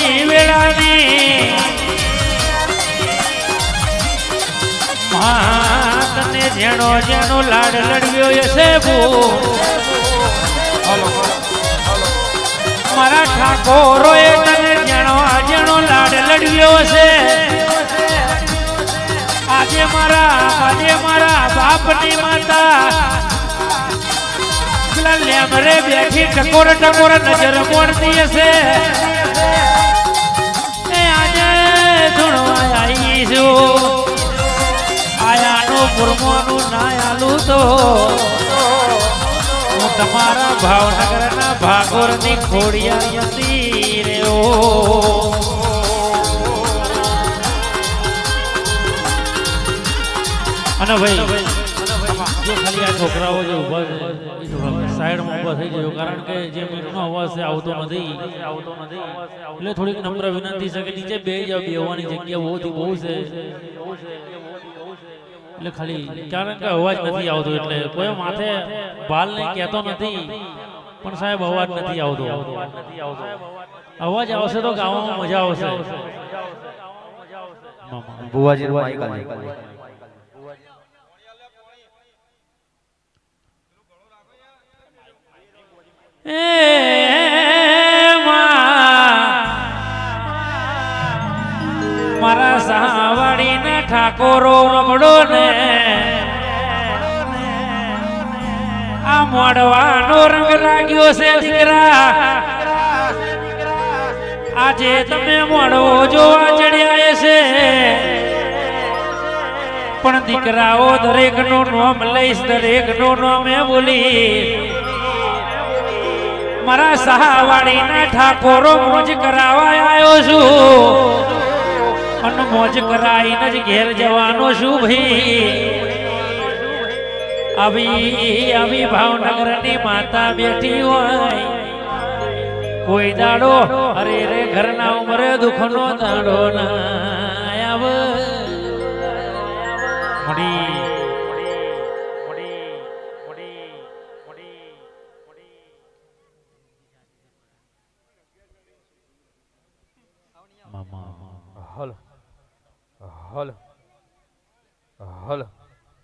ની વેળાને માતને જેણો જેણો લાડ લડવ્યો હશે ભૂ મારા ઠાકોરો એ તને જેણો આજેનો લાડ લડવ્યો હશે આજે મારા આજે મારા બાપની માતા. લેમરે બેઠી ટકોર ટકોર નજર મોડતી હશે. હું તમારા ભાવનગરના ભાગોરની ખોડિયા હતી રે અને ભાઈ, જો છોકરાઓ જે ઊભા સાઈડમાં ઊભા છે થોડીક નમ્ર વિનંતી છે. એટલે ખાલી કારણ કે અવાજ નથી આવતો એટલે કોઈ માથે બાલ નહીં કહેતો નથી પણ સાહેબ અવાજ નથી આવતો. અવાજ આવશે તો ગાવામાં મજા આવશે. મામા. બુવાજી બુવાજી એ મારા સાવાડી ને ઠાકોરો રમડો ને. આ મોડવાનો રંગ લાગ્યો છે દીકરા. આજે તમે મોડવો જોવા ચડ્યા છે પણ દીકરાઓ દરેકનું નામ લઈશ દરેકનું નામે બોલી. મારા સહાવાડી ના ઠાકોરો મોજ કરાવવા આવ્યો છું. અને મોજ કરાઈને જ ઘેર જવાનો છું ભાઈ. આવી આવી ભાવનગરની માતા બેઠી હોય. કોઈ દાડો, અરે રે, ઘરના ઉમરે દુઃખનો દાડો ના આવે. હલ. હલ.